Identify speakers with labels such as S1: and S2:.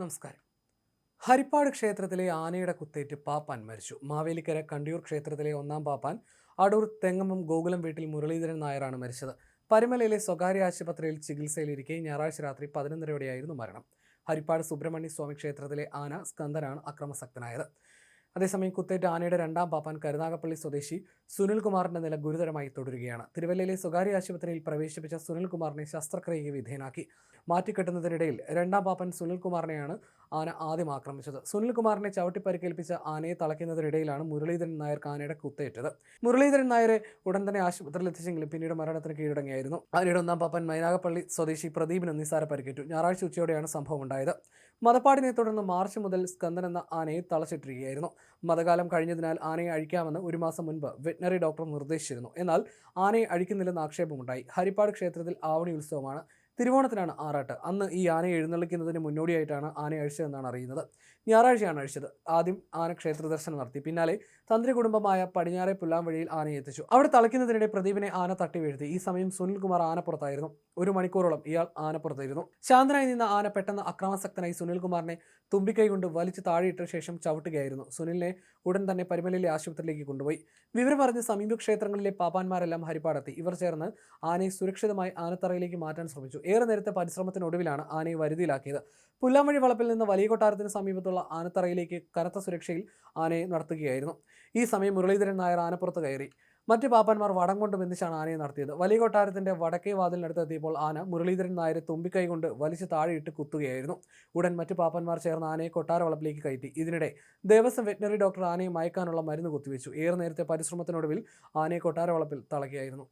S1: നമസ്കാരം. ഹരിപ്പാട് ക്ഷേത്രത്തിലെ ആനയുടെ കുത്തേറ്റ് പാപ്പാൻ മരിച്ചു. മാവേലിക്കര കണ്ടിയൂർ ക്ഷേത്രത്തിലെ ഒന്നാം പാപ്പാൻ അടൂർ തെങ്ങമ്പം ഗോകുലം വീട്ടിൽ മുരളീധരൻ നായരാണ് മരിച്ചത്. പരുമലയിലെ സ്വകാര്യ ആശുപത്രിയിൽ ചികിത്സയിലിരിക്കെ ഞായറാഴ്ച രാത്രി പതിനൊന്നരയോടെയായിരുന്നു മരണം. ഹരിപ്പാട് സുബ്രഹ്മണ്യ സ്വാമി ക്ഷേത്രത്തിലെ ആന സ്കന്ദനാണ് അക്രമസക്തനായത്. അതേസമയം കുത്തേറ്റ ആനയുടെ രണ്ടാം പാപ്പാൻ കരുനാഗപ്പള്ളി സ്വദേശി സുനിൽകുമാറിന്റെ നില ഗുരുതരമായി തുടരുകയാണ്. തിരുവല്ലയിലെ സ്വകാര്യ ആശുപത്രിയിൽ പ്രവേശിപ്പിച്ച സുനിൽകുമാറിനെ ശസ്ത്രക്രിയയ്ക്ക് വിധേയനാക്കി. മാറ്റിക്കെട്ടുന്നതിനിടയിൽ രണ്ടാം പാപ്പൻ സുനിൽകുമാറിനെയാണ് ആന ആദ്യം ആക്രമിച്ചത്. സുനിൽകുമാറിനെ ചവിട്ടി പരിക്കേൽപ്പിച്ച ആനയെ തളയ്ക്കുന്നതിനിടയിലാണ് മുരളീധരൻ നായർക്ക് ആനയുടെ കുത്തേറ്റത്. മുരളീധരൻ നായരെ ഉടൻ തന്നെ ആശുപത്രിയിൽ എത്തിച്ചെങ്കിലും പിന്നീട് മരണത്തിന് കീഴടങ്ങിയായിരുന്നു. ആനയുടെ ഒന്നാം പാപ്പൻ മൈനാഗപ്പള്ളി സ്വദേശി പ്രദീപിന് നിസ്സാര പരിക്കേറ്റു. ഞായറാഴ്ച ഉച്ചയോടെയാണ് സംഭവം ഉണ്ടായത് മതപ്പാടിനെ തുടർന്ന് മാർച്ച് മുതൽ സ്കന്ദൻ എന്ന ആനയെ തളച്ചിട്ടിരിക്കുകയായിരുന്നു. മതകാലം കഴിഞ്ഞതിനാൽ ആനയെ അഴിക്കാമെന്ന് ഒരു മാസം മുൻപ് വെറ്റിനറി ഡോക്ടർ നിർദ്ദേശിച്ചിരുന്നു. എന്നാൽ ആനയെ അഴിക്കുന്നില്ലെന്ന് ആക്ഷേപമുണ്ടായി. ഹരിപ്പാട് ക്ഷേത്രത്തിൽ ആവണി ഉത്സവമാണ് തിരുവോണത്തിനാണ് ആറാട്ട്. അന്ന് ഈ ആനയെ എഴുന്നള്ളിക്കുന്നതിന് മുന്നോടിയായിട്ടാണ് ആനയെ അഴിച്ചതെന്നാണ് അറിയുന്നത്. ഞായറാഴ്ചയാണ് അഴിച്ചത്. ആദ്യം ആന ക്ഷേത്ര ദർശനം നടത്തി. പിന്നാലെ തന്ത്രി കുടുംബമായ പടിഞ്ഞാറെ പുല്ലാംവഴിയിൽ ആനയെ എത്തിച്ചു. അവിടെ തളയ്ക്കുന്നതിനിടെ പ്രദീപിനെ ആന തട്ടി വീഴ്ത്തി ഈ സമയം സുനിൽകുമാർ ആനപ്പുറത്തായിരുന്നു ഒരു മണിക്കൂറോളം ഇയാൾ ആനപ്പുറത്തായിരുന്നു ശാന്തനായി നിന്ന ആന പെട്ടെന്ന് അക്രമാസക്തനായി സുനിൽകുമാറിനെ തുമ്പിക്കൈ കൊണ്ട് വലിച്ചു താഴെയിട്ട ശേഷം ചവിട്ടുകയായിരുന്നു. സുനിലിനെ ഉടൻ തന്നെ പരിമലയിലെ ആശുപത്രിയിലേക്ക് കൊണ്ടുപോയി. വിവരം പറഞ്ഞ് സമീപ ക്ഷേത്രങ്ങളിലെ പാപ്പാന്മാരെല്ലാം ഹരിപ്പാടെത്തി. ഇവർ ചേർന്ന് ആനയെ സുരക്ഷിതമായി ആനത്തറയിലേക്ക് മാറ്റാൻ ശ്രമിച്ചു. ഏറെ നേരത്തെ പരിശ്രമത്തിനൊടുവിലാണ് ആനയെ വരുതിയിലാക്കിയത്. പുല്ലാമഴി വളപ്പിൽ നിന്ന് വലിയ കൊട്ടാരത്തിന് സമീപത്തുള്ള ആനത്തറയിലേക്ക് കനത്ത സുരക്ഷയിൽ ആനയെ നടത്തുകയായിരുന്നു. ഈ സമയം മുരളീധരൻ നായർ ആനപ്പുറത്ത് കയറി. മറ്റ് പാപ്പന്മാർ വടം കൊണ്ട് ബന്ധിച്ചാണ് ആനയെ നടത്തിയത്. വലിയ കൊട്ടാരത്തിന്റെ വടക്കേ വാതിലിനടുത്തെത്തിയപ്പോൾ ആന മുരളീധരൻ നായരെ തുമ്പിക്കൈ കൊണ്ട് വലിച്ചു താഴെയിട്ട് കുത്തുകയായിരുന്നു. ഉടൻ മറ്റ് പാപ്പന്മാർ ചേർന്ന് ആനയെ കൊട്ടാര വളപ്പിലേക്ക് കയറ്റി. ഇതിനിടെ ദേവസ്വം വെറ്റിനറി ഡോക്ടർ ആനയെ മയക്കാനുള്ള മരുന്ന് കുത്തിവെച്ചു. ഏറെ നേരത്തെ പരിശ്രമത്തിനൊടുവിൽ ആനയെ കൊട്ടാര വളപ്പിൽ തളയ്ക്കുകയായിരുന്നു.